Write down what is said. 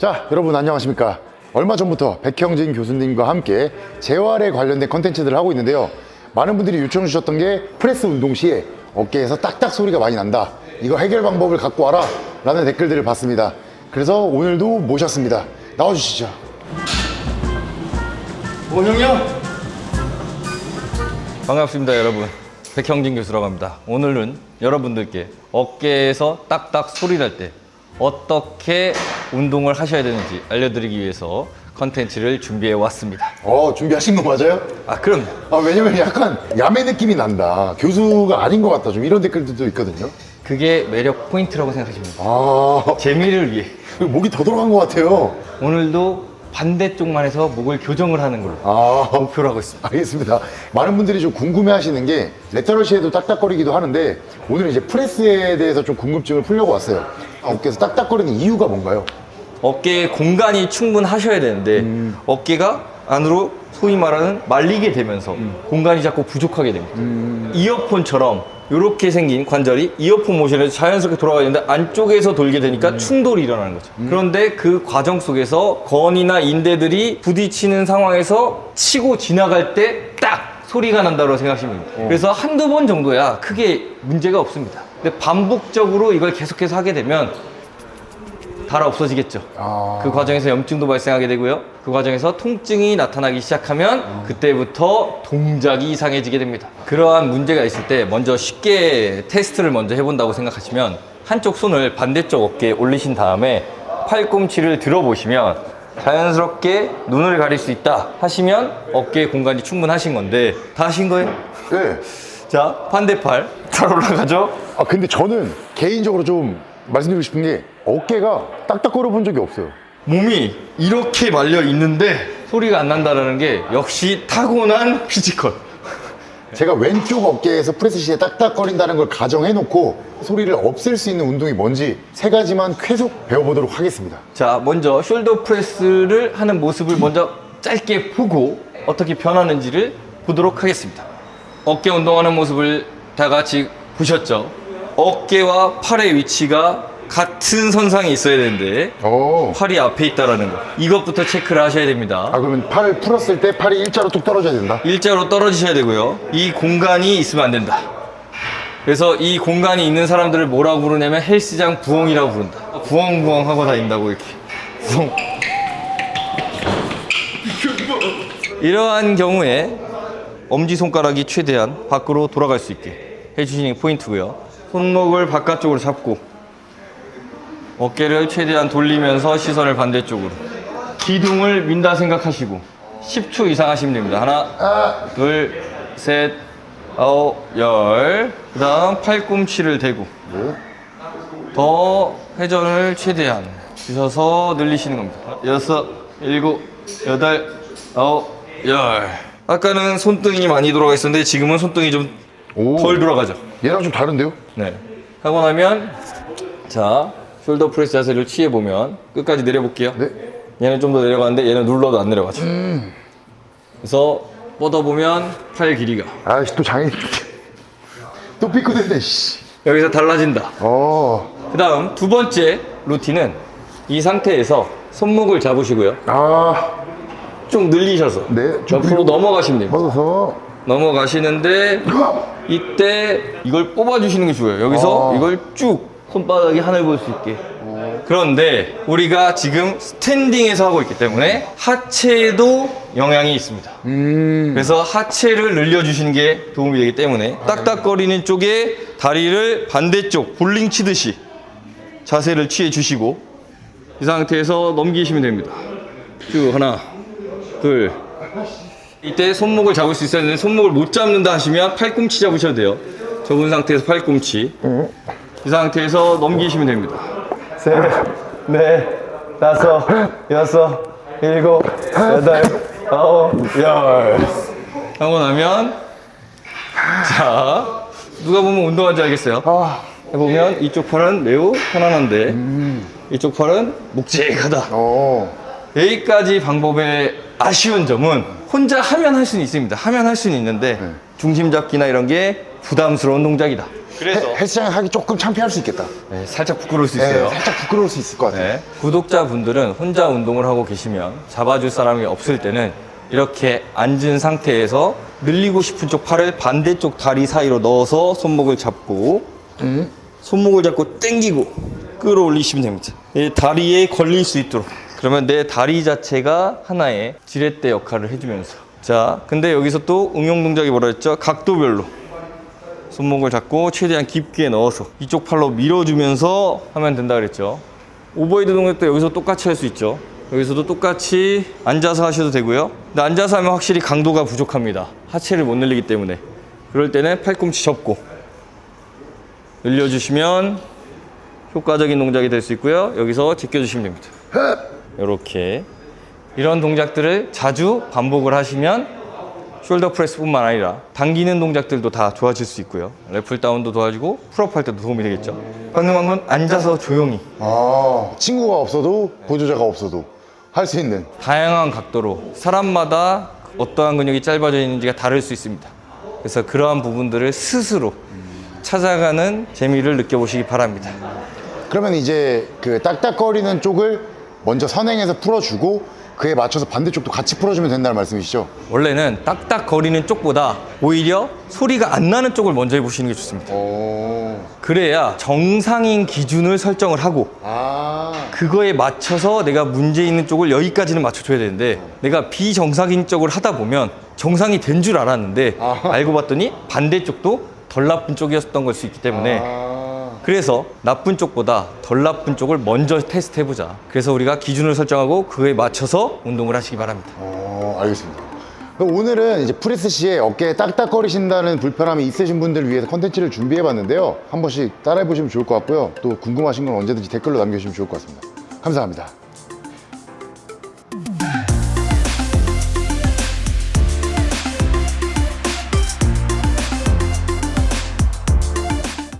자, 여러분 안녕하십니까? 얼마 전부터 백형진 교수님과 함께 재활에 관련된 컨텐츠들을 하고 있는데요. 많은 분들이 요청 주셨던 게 프레스 운동 시에 어깨에서 딱딱 소리가 많이 난다. 이거 해결 방법을 갖고 와라. 라는 댓글들을 봤습니다. 그래서 오늘도 모셨습니다. 나와주시죠. 원영이요? 반갑습니다 여러분 백형진 교수라고 합니다 오늘은 여러분들께 어깨에서 딱딱 소리 날 때 어떻게 운동을 하셔야 되는지 알려드리기 위해서 컨텐츠를 준비해 왔습니다 어, 준비하신 거 맞아요? 아 그럼 아, 왜냐면 약간 야매 느낌이 난다. 교수가 아닌 것 같다. 좀 이런 댓글들도 있거든요. 그게 매력 포인트라고 생각하시면 됩니다 아, 재미를 위해 목이 더 들어간 것 같아요. 오늘도 반대쪽만 해서 목을 교정을 하는 걸로 아, 목표로 하고 있습니다 알겠습니다. 많은 분들이 좀 궁금해 하시는 게 레터럴 시에도 딱딱거리기도 하는데 오늘은 이제 프레스에 대해서 좀 궁금증을 풀려고 왔어요. 어깨에서 딱딱거리는 이유가 뭔가요? 어깨에 공간이 충분하셔야 되는데 어깨가 안으로 소위 말하는 말리게 되면서 공간이 자꾸 부족하게 됩니다. 이어폰처럼 이렇게 생긴 관절이 이어폰 모션에서 자연스럽게 돌아가야 되는데 안쪽에서 돌게 되니까 충돌이 일어나는 거죠. 그런데 그 과정 속에서 건이나 인대들이 부딪히는 상황에서 치고 지나갈 때 딱 소리가 난다고 생각하시면 됩니다. 그래서 한두 번 정도야 크게 문제가 없습니다. 근데 반복적으로 이걸 계속해서 하게 되면 달아 없어지겠죠. 아. 그 과정에서 염증도 발생하게 되고요. 그 과정에서 통증이 나타나기 시작하면 그때부터 동작이 이상해지게 됩니다. 그러한 문제가 있을 때 먼저 쉽게 테스트를 먼저 해본다고 생각하시면 한쪽 손을 반대쪽 어깨에 올리신 다음에 팔꿈치를 들어보시면 자연스럽게 눈을 가릴 수 있다 하시면 어깨 공간이 충분하신 건데 다 하신 거예요? 네. 자 반대팔 잘 올라가죠? 아 근데 저는 개인적으로 좀 말씀드리고 싶은 게 어깨가 딱딱거려 본 적이 없어요. 몸이 이렇게 말려 있는데 소리가 안 난다는 게 역시 타고난 피지컬. 제가 왼쪽 어깨에서 프레스 시에 딱딱거린다는 걸 가정해놓고 소리를 없앨 수 있는 운동이 뭔지 세 가지만 계속 배워보도록 하겠습니다. 자, 먼저 숄더 프레스를 하는 모습을 먼저 짧게 보고 어떻게 변하는지를 보도록 하겠습니다. 어깨 운동하는 모습을 다 같이 보셨죠? 어깨와 팔의 위치가 같은 선상에 있어야 되는데 오. 팔이 앞에 있다라는 거. 이것부터 체크를 하셔야 됩니다. 아 그러면 팔을 풀었을 때 팔이 일자로 뚝 떨어져야 된다. 일자로 떨어지셔야 되고요. 이 공간이 있으면 안 된다. 그래서 이 공간이 있는 사람들을 뭐라고 부르냐면 헬스장 부엉이라고 부른다. 부엉부엉 하고 다닌다고 이렇게. 부엉. 이러한 경우에 엄지손가락이 최대한 밖으로 돌아갈 수 있게 해주시는 게 포인트고요. 손목을 바깥쪽으로 잡고 어깨를 최대한 돌리면서 시선을 반대쪽으로 기둥을 민다 생각하시고 10초 이상 하시면 됩니다. 하나, 둘, 셋, 아홉, 열. 그 다음 팔꿈치를 대고 네. 더 회전을 최대한 주셔서 늘리시는 겁니다. 여섯, 일곱, 여덟, 아홉, 열. 아까는 손등이 많이 돌아가 있었는데 지금은 손등이 좀 오. 덜 돌아가죠. 얘랑 좀 다른데요? 네. 하고 나면 자 숄더 프레스 자세를 취해 보면 끝까지 내려볼게요. 네. 얘는 좀 더 내려가는데 얘는 눌러도 안 내려가죠. 그래서 뻗어 보면 팔 길이가 아씨 또 장애. 또 삐끗했네. 씨. 여기서 달라진다. 어. 그 다음 두 번째 루틴은 이 상태에서 손목을 잡으시고요. 아. 쭉 늘리셔서 네. 좀 옆으로. 넘어가시면 됩니다. 뻗어서. 넘어가시는데 이때 이걸 뽑아주시는 게 좋아요. 여기서 아. 이걸 쭉 손바닥이 하늘 볼 수 있게. 그런데 우리가 지금 스탠딩에서 하고 있기 때문에 하체에도 영향이 있습니다. 음. 그래서 하체를 늘려주시는 게 도움이 되기 때문에 딱딱거리는 쪽에 다리를 반대쪽 볼링 치듯이 자세를 취해 주시고 이 상태에서 넘기시면 됩니다. 쭉 하나, 둘. 이때 손목을 잡을 수 있어야 되는데 손목을 못 잡는다 하시면 팔꿈치 잡으셔도 돼요. 접은 상태에서 팔꿈치. 이 상태에서 넘기시면 됩니다. 셋, 넷, 다섯, 여섯, 일곱, 여덟, 아홉, 열. 하고 나면 자 누가 보면 운동한지 알겠어요. 아. 해보면 이쪽 팔은 매우 편안한데 이쪽 팔은 묵직하다. 어. 여기까지 방법의 아쉬운 점은 혼자 하면 할 수는 있습니다. 하면 할 수는 있는데 중심 잡기나 이런 게 부담스러운 동작이다. 그래서 헬- 헬스장 하기 조금 창피할 수 있겠다. 네, 살짝 부끄러울 수 네, 있어요. 살짝 부끄러울 수 있을 것 같아요. 네. 구독자분들은 혼자 운동을 하고 계시면 잡아줄 사람이 없을 때는 이렇게 앉은 상태에서 늘리고 싶은 쪽 팔을 반대쪽 다리 사이로 넣어서 손목을 잡고 손목을 잡고 당기고 끌어올리시면 됩니다. 이 다리에 걸릴 수 있도록. 그러면 내 다리 자체가 하나의 지렛대 역할을 해주면서. 자, 근데 여기서 또 응용 동작이 뭐라 했죠? 각도별로. 손목을 잡고 최대한 깊게 넣어서 이쪽 팔로 밀어주면서 하면 된다 그랬죠. 오버헤드 동작도 여기서 똑같이 할 수 있죠. 여기서도 똑같이 앉아서 하셔도 되고요. 근데 앉아서 하면 확실히 강도가 부족합니다. 하체를 못 늘리기 때문에. 그럴 때는 팔꿈치 접고 늘려주시면 효과적인 동작이 될 수 있고요. 여기서 제껴주시면 됩니다. 이렇게 이런 동작들을 자주 반복을 하시면 숄더 프레스뿐만 아니라 당기는 동작들도 다 좋아질 수 있고요. 래플 다운도 도와주고 풀업 할 때도 도움이 되겠죠. 방금 한건 앉아서 조용히 아, 친구가 없어도 보조자가 없어도 할 수 있는. 다양한 각도로 사람마다 어떠한 근육이 짧아져 있는지가 다를 수 있습니다. 그래서 그러한 부분들을 스스로 찾아가는 재미를 느껴보시기 바랍니다. 그러면 이제 그 딱딱거리는 쪽을 먼저 선행해서 풀어주고 그에 맞춰서 반대쪽도 같이 풀어주면 된다는 말씀이시죠? 원래는 딱딱거리는 쪽보다 오히려 소리가 안 나는 쪽을 먼저 해보시는 게 좋습니다. 오. 그래야 정상인 기준을 설정을 하고 아. 그거에 맞춰서 내가 문제 있는 쪽을 여기까지는 맞춰줘야 되는데 내가 비정상인 쪽을 하다 보면 정상이 된 줄 알았는데 아하. 알고 봤더니 반대쪽도 덜 나쁜 쪽이었던 걸 수 있기 때문에 아. 그래서 나쁜 쪽보다 덜 나쁜 쪽을 먼저 테스트 해보자. 그래서 우리가 기준을 설정하고 그거에 맞춰서 운동을 하시기 바랍니다. 어, 알겠습니다. 오늘은 이제 프레스 시에 어깨에 딱딱거리신다는 불편함이 있으신 분들을 위해서 컨텐츠를 준비해 봤는데요. 한 번씩 따라해 보시면 좋을 것 같고요. 또 궁금하신 건 언제든지 댓글로 남겨주시면 좋을 것 같습니다. 감사합니다.